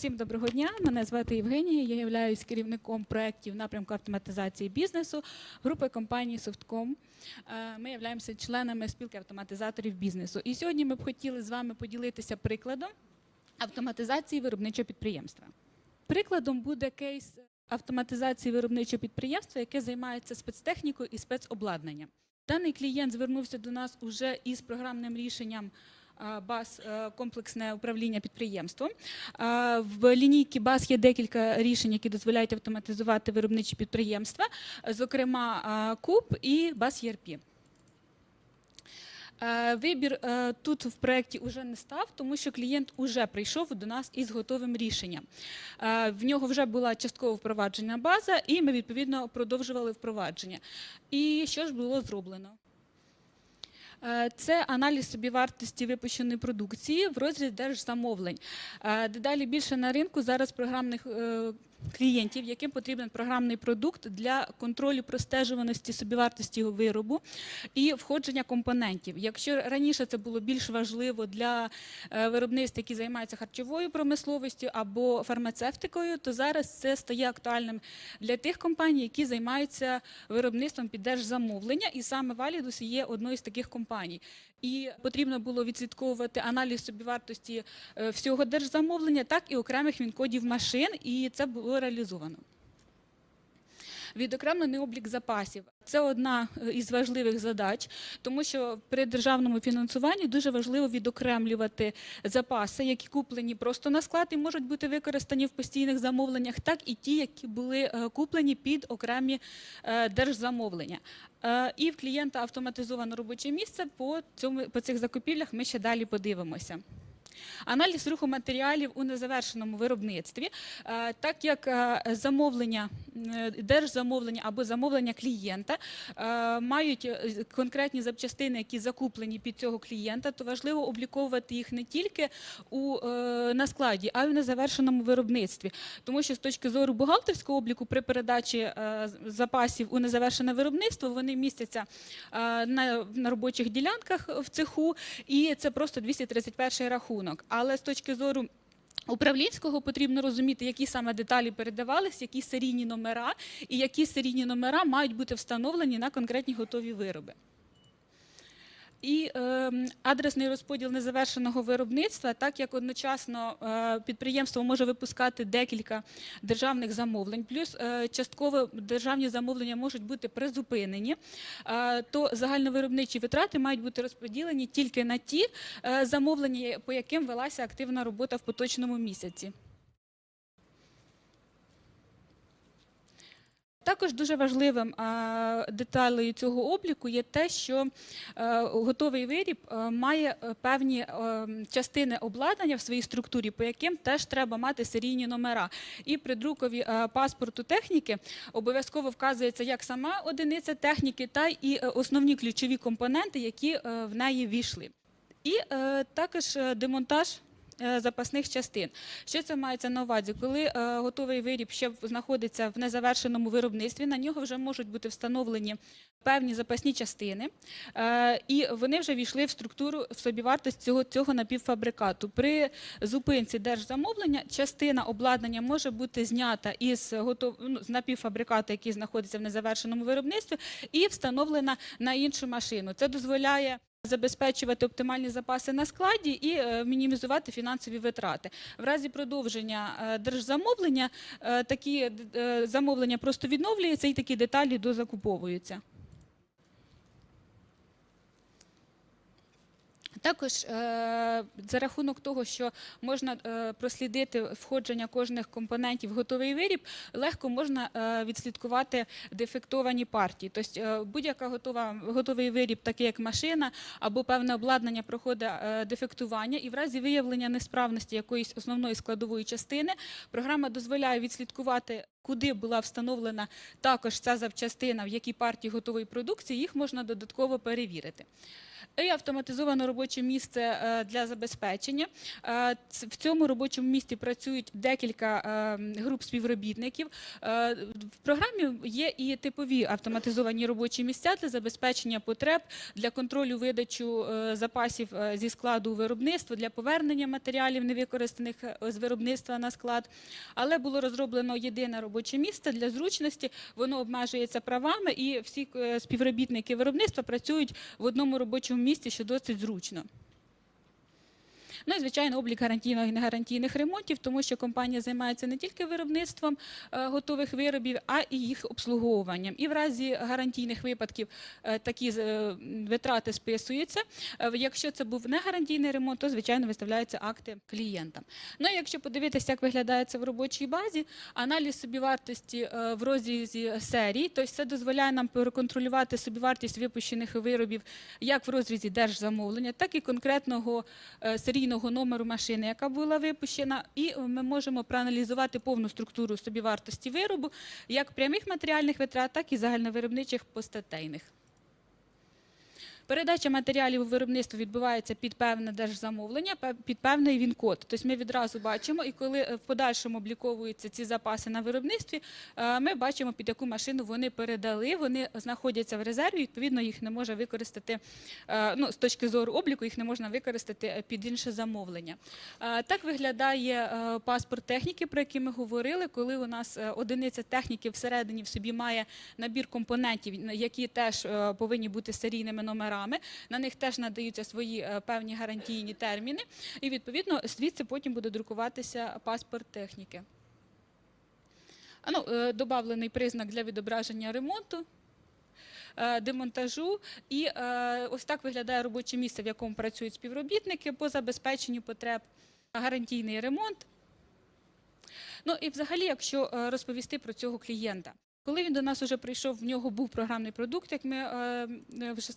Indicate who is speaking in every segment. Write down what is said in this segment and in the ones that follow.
Speaker 1: Всім доброго дня. Мене звати Євгенія. Я являюсь керівником проєктів напрямку автоматизації бізнесу групи компанії Softcom. Е, Ми являємося членами спілки автоматизаторів бізнесу. І сьогодні ми б хотіли з вами поділитися прикладом автоматизації виробничого підприємства. Прикладом буде кейс автоматизації виробничого підприємства, яке займається спецтехнікою і спецобладнанням. Даний клієнт звернувся до нас уже із програмним рішенням БАС е, комплексне управління підприємством. В лінійці БАС є декілька рішень, які дозволяють автоматизувати виробничі підприємства, е, зокрема КУП і БАС ЄРП. Е, Вибір е, тут в проєкті вже не став, тому що клієнт вже прийшов до нас із готовим рішенням. Е, В нього вже була частково впроваджена база, і ми відповідно продовжували впровадження. І що ж було зроблено? Е, Це аналіз собівартості випущеної продукції в розрізі держзамовлень. Е, Дедалі більше на ринку зараз програмних е, клієнтів, яким потрібен програмний продукт для контролю простежуваності собівартості його виробу і входження компонентів. Якщо раніше це було більш важливо для е, виробництв, які займаються харчовою промисловістю або фармацевтикою, то зараз це стає актуальним для тих компаній, які займаються виробництвом під держзамовлення, і саме Validus є одною з таких компаній. І потрібно було відслідковувати аналіз собівартості е, всього держзамовлення, так і окремих він-кодів машин, і це було реалізовано. Відокремлений облік запасів це одна е, із важливих задач, тому що при державному фінансуванні дуже важливо відокремлювати запаси, які куплені просто на склад і можуть бути використані в постійних замовленнях, так і ті, які були е, куплені під окремі е, держзамовлення. І в клієнта автоматизоване робоче місце по цьому по цих закупівлях. Ми ще далі подивимося. Аналіз руху матеріалів у незавершеному виробництві, Е, так як е, замовлення, е, держзамовлення або замовлення клієнта мають конкретні запчастини, які закуплені під цього клієнта, то важливо обліковувати їх не тільки у, на складі, а й у незавершеному виробництві. Тому що з точки зору бухгалтерського обліку при передачі запасів у незавершене виробництво вони містяться на, на робочих ділянках в цеху, і це просто 231 рахунок. Але з точки зору Управлінського потрібно розуміти, які саме деталі передавались, які серійні номера, і які серійні номера мають бути встановлені на конкретні готові вироби. І е, адресний розподіл незавершеного виробництва, так як одночасно е, підприємство може випускати декілька державних замовлень, плюс е, частково державні замовлення можуть бути призупинені, е, то загальновиробничі витрати мають бути розподілені тільки на ті е, замовлення, по яким велася активна робота в поточному місяці. Також дуже важливим деталею цього обліку є те, що е, готовий виріб е, має е, певні частини обладнання в своїй структурі, по яким теж треба мати серійні номера. І при друкові паспорту техніки обов'язково вказується як сама одиниця техніки, та і основні ключові компоненти, які в неї війшли. І також демонтаж запасних частин. Що це мається на увазі? Коли е, готовий виріб ще знаходиться в незавершеному виробництві, на нього вже можуть бути встановлені певні запасні частини, е, і вони вже війшли в структуру в собівартість цього, цього напівфабрикату. При зупинці держзамовлення частина обладнання може бути знята із готов... ну, з напівфабрикату, який знаходиться в незавершеному виробництві, і встановлена на іншу машину. Це дозволяє забезпечувати оптимальні запаси на складі і е, мінімізувати фінансові витрати. В разі продовження е, держзамовлення е, такі замовлення просто відновлюються і такі деталі дозакуповуються. Також е, за рахунок того, що можна е, прослідити входження кожних компонентів в готовий виріб, легко можна е, відслідкувати дефектовані партії. Тобто будь-яка готовий виріб, такий як машина або певне обладнання, проходить дефектування, і в разі виявлення несправності якоїсь основної складової частини програма дозволяє відслідкувати Куди була встановлена також ця запчастина, в якій партії готової продукції, їх можна додатково перевірити. І автоматизоване робоче місце е, для забезпечення. Е, В цьому робочому місці працюють декілька е, груп співробітників. В програмі є і типові автоматизовані робочі місця для забезпечення потреб, для контролю видачу запасів зі складу у виробництво, для повернення матеріалів невикористаних з виробництва на склад. Але було розроблено єдине робоче місце для зручності. Воно обмежується правами, і всі е, співробітники виробництва працюють в одному робочому місці, що досить зручно. Ну і звичайно, облік гарантійних і негарантійних ремонтів, тому що компанія займається не тільки виробництвом е, готових виробів, а і їх обслуговуванням. І в разі гарантійних випадків е, такі е, витрати списуються. Якщо це був негарантійний ремонт, то звичайно виставляються акти клієнтам. Ну і якщо подивитися, як виглядає це в робочій базі, аналіз собівартості в розрізі серій, то це дозволяє нам переконтролювати собівартість випущених виробів як в розрізі держзамовлення, так і конкретного е, серійного номеру машини, яка була випущена, і ми можемо проаналізувати повну структуру собівартості виробу, як прямих матеріальних витрат, так і загальновиробничих постатейних. Передача матеріалів у виробництво відбувається під певне держзамовлення, під певний він-код. Тобто ми відразу бачимо, і коли е, в подальшому обліковуються ці запаси на виробництві, е, ми бачимо, під яку машину вони передали. Вони знаходяться в резерві, відповідно, їх не може використати е, ну, з точки зору обліку, їх не можна використати під інше замовлення. Так виглядає паспорт техніки, про який ми говорили, коли у нас одиниця техніки всередині в собі має набір компонентів, які теж повинні бути серійними номерами. На них теж надаються свої е, певні гарантійні терміни, і відповідно звідси потім буде друкуватися паспорт техніки. Ну, е, добавлений признак для відображення ремонту. е, Демонтажу і ось так виглядає робоче місце, в якому працюють співробітники по забезпеченню потреб, гарантійний ремонт. Ну і взагалі, якщо розповісти про цього клієнта. Коли він до нас вже прийшов, в нього був програмний продукт, як ми е,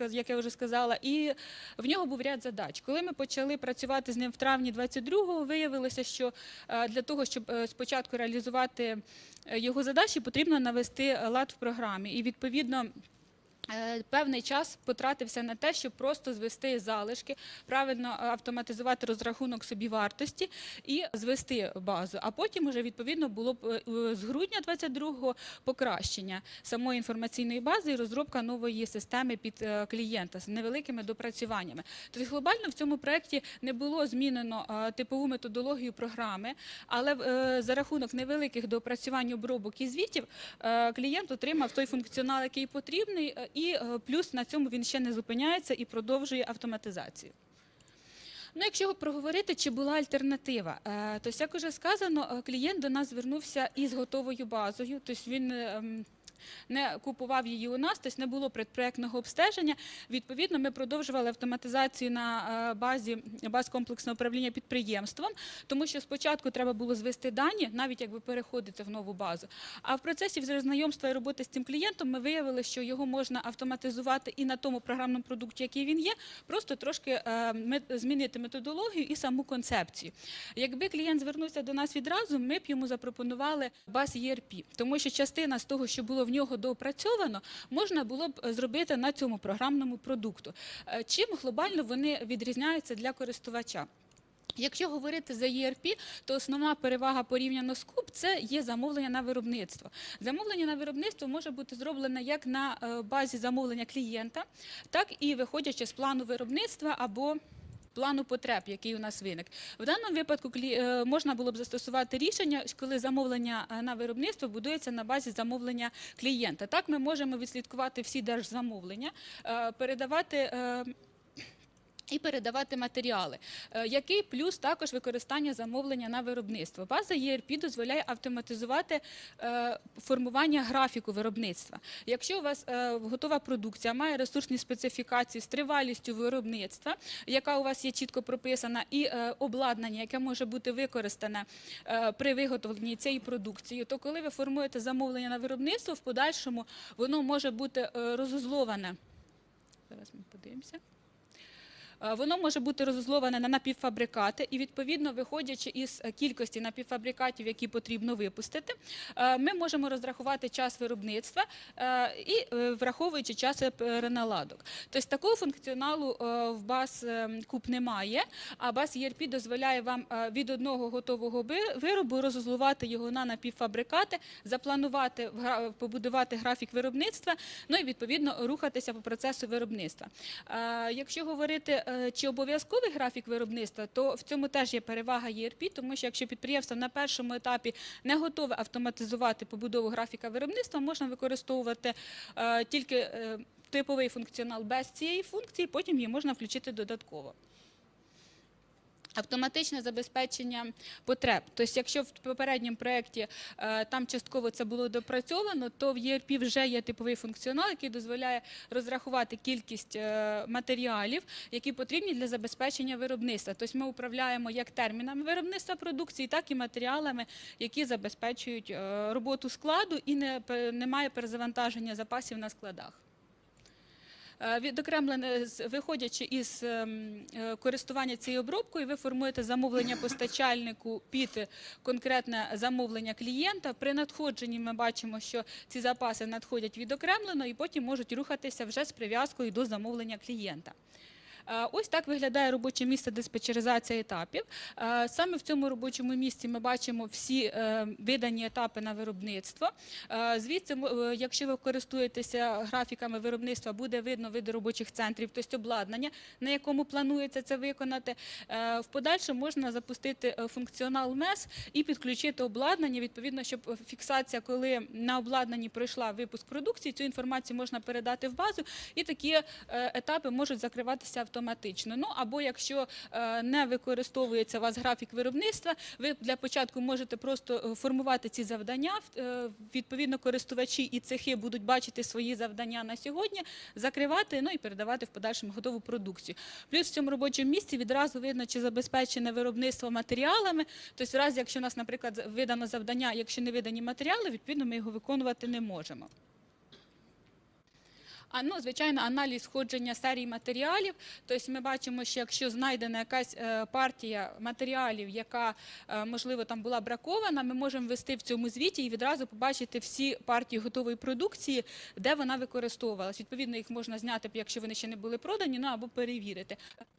Speaker 1: е, як я вже сказала, і в нього був ряд задач. Коли ми почали працювати з ним в травні 22-го, виявилося, що е, для того, щоб спочатку реалізувати його задачі, потрібно навести лад в програмі. І відповідно. Е, Певний час потратився на те, щоб просто звести залишки, правильно е, автоматизувати розрахунок собівартості і звести базу. А потім вже відповідно було б е, з грудня 22-го покращення самої інформаційної бази і розробка нової системи під клієнта з невеликими допрацюваннями. Тобто глобально в цьому проєкті не було змінено типову методологію програми, але за рахунок невеликих допрацювань обробок і звітів клієнт отримав той функціонал, який потрібний, і е, плюс на цьому він ще не зупиняється і продовжує автоматизацію. Ну, якщо проговорити, чи була альтернатива, Е, то як уже сказано, е, клієнт до нас звернувся із готовою базою, тобто він. Не купував її у нас, тобто не було предпроектного обстеження. Відповідно, ми продовжували автоматизацію на е, базі баз комплексного управління підприємством, тому що спочатку треба було звести дані, навіть як ви переходите в нову базу. А в процесі знайомства і роботи з цим клієнтом ми виявили, що його можна автоматизувати і на тому програмному продукті, який він є, просто трошки е, змінити методологію і саму концепцію. Якби клієнт звернувся до нас відразу, ми б йому запропонували баз ERP, тому що частина з того, що було в нього доопрацьовано, можна було б е, зробити на цьому програмному продукту. Е, Чим глобально вони відрізняються для користувача? Якщо говорити за ERP, то основна перевага порівняно з КУП – це є замовлення на виробництво. Замовлення на виробництво може бути зроблене як на е, базі замовлення клієнта, так і виходячи з плану виробництва або плану потреб, який у нас виник. В даному випадку е, можна було б застосувати рішення, коли замовлення е, на виробництво будується на базі замовлення клієнта. Так ми можемо відслідкувати всі держзамовлення, е, передавати. І передавати матеріали. Е, Який плюс також використання замовлення на виробництво? База ERP дозволяє автоматизувати е, формування графіку виробництва. Якщо у вас е, готова продукція має ресурсні специфікації з тривалістю виробництва, яка у вас є чітко прописана, і обладнання, яке може бути використане при виготовленні цієї продукції, то коли ви формуєте замовлення на виробництво, в подальшому воно може бути розузловане. Зараз ми подивимося Воно може бути розузловане на напівфабрикати, і відповідно, виходячи із е, кількості напівфабрикатів, які потрібно випустити, е, ми можемо розрахувати час виробництва е, і е, враховуючи час е, переналадок. Тобто такого функціоналу е, в баз е, куб немає, а баз ERP дозволяє вам е, від одного готового виробу розузлувати його на напівфабрикати, запланувати, побудувати графік виробництва, ну і відповідно рухатися по процесу виробництва. Е, Якщо говорити, е, чи обов'язковий графік виробництва, то в цьому теж є перевага ERP, тому що якщо підприємство на першому етапі не готове автоматизувати побудову графіка виробництва, можна використовувати е, тільки е, типовий функціонал без цієї функції, потім її можна включити додатково. Автоматичне забезпечення потреб. Тобто, якщо в попередньому проєкті е, там частково це було допрацьовано, то в ERP вже є типовий функціонал, який дозволяє розрахувати кількість е, матеріалів, які потрібні для забезпечення виробництва. Тобто ми управляємо як термінами виробництва продукції, так і матеріалами, які забезпечують е, роботу складу і немає перезавантаження запасів на складах. Е, Відокремлене, виходячи із ем, е, користування цією обробкою, ви формуєте замовлення постачальнику під конкретне замовлення клієнта. При надходженні ми бачимо, що ці запаси надходять відокремлено і потім можуть рухатися вже з прив'язкою до замовлення клієнта. Е, Ось так виглядає робоче місце диспетчеризація етапів. Е, Саме в цьому робочому місці ми бачимо всі е, видані етапи на виробництво. Звідси, якщо ви користуєтеся графіками виробництва, буде видно види робочих центрів, тобто обладнання, на якому планується це виконати. В подальшому можна запустити функціонал МЕС і підключити обладнання, відповідно, щоб фіксація, коли на обладнанні пройшла випуск продукції, цю інформацію можна передати в базу, і такі етапи можуть закриватися автоматично. Ну або якщо е, не використовується у вас графік виробництва, ви для початку можете просто е, формувати ці завдання. е, Відповідно, користувачі і цехи будуть бачити свої завдання на сьогодні, закривати, ну і передавати в подальшому готову продукцію. Плюс в цьому робочому місці відразу видно, чи забезпечене виробництво матеріалами. Тобто, в разі, якщо у нас, наприклад, видано завдання, якщо не видані матеріали, відповідно ми його виконувати не можемо. А ну, звичайно, аналіз сходження серій матеріалів. Тобто ми бачимо, що якщо знайдена якась е, партія матеріалів, яка е, можливо там була бракована, ми можемо ввести в цьому звіті і відразу побачити всі партії готової продукції, де вона використовувалась. Відповідно, їх можна зняти, якщо вони ще не були продані, ну або перевірити.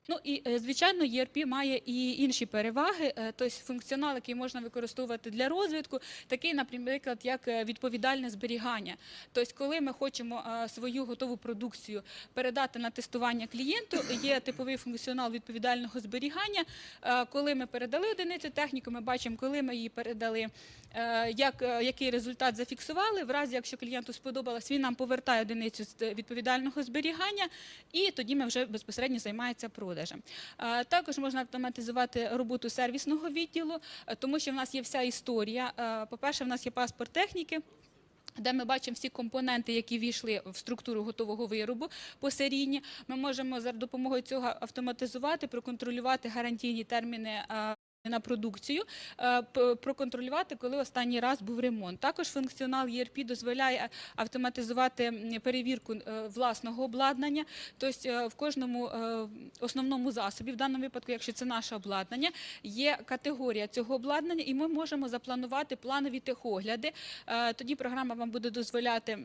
Speaker 1: Ну і е, звичайно, ERP має і інші переваги, тобто функціонал, який можна використовувати для розвитку, такий, наприклад, як відповідальне зберігання. Тобто, коли ми хочемо свою готову продукцію передати на тестування клієнту, є типовий функціонал відповідального зберігання. Е, Коли ми передали одиницю техніку, ми бачимо, коли ми її передали, е, як, е, який результат зафіксували. В разі, якщо клієнту сподобалось, він нам повертає одиницю відповідального зберігання, і тоді ми вже безпосередньо займається продажем. Також можна автоматизувати роботу сервісного відділу, тому що в нас є вся історія. Е, По-перше, в нас є паспорт техніки. Де ми бачимо всі компоненти, які війшли в структуру готового виробу посерійні, ми можемо за допомогою цього автоматизувати, проконтролювати гарантійні терміни. Е, На продукцію е, проконтролювати, коли останній раз був ремонт. Також функціонал ERP дозволяє автоматизувати перевірку е, власного обладнання. Тобто е, в кожному е, основному засобі, в даному випадку, якщо це наше обладнання, є категорія цього обладнання, і ми можемо запланувати планові техогляди. Е, Тоді програма вам буде дозволяти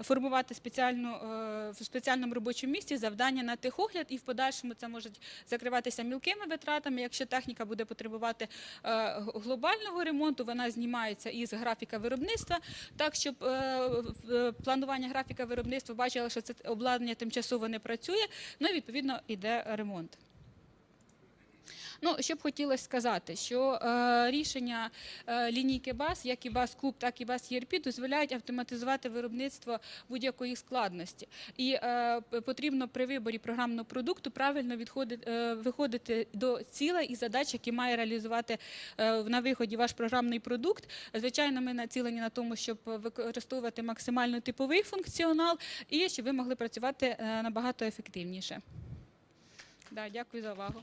Speaker 1: формувати спеціальну е, в спеціальному робочому місці завдання на техогляд, і в подальшому це можуть закриватися мілкими витратами. Якщо техніка буде потребувати е, глобального ремонту, вона знімається із графіка виробництва, так щоб е, е, планування графіка виробництва бачило, що це обладнання тимчасово не працює. Ну і відповідно йде ремонт. Ну, що б хотілося сказати, що е, рішення е, лінійки БАС, як і БАС Куб, так і БАС ЄРП, дозволяють автоматизувати виробництво будь-якої складності. І е, потрібно при виборі програмного продукту правильно відходити, е, виходити до цілей і задач, які має реалізувати е, на виході ваш програмний продукт. Звичайно, ми націлені на тому, щоб використовувати максимально типовий функціонал і щоб ви могли працювати е, набагато ефективніше. Да, дякую за увагу.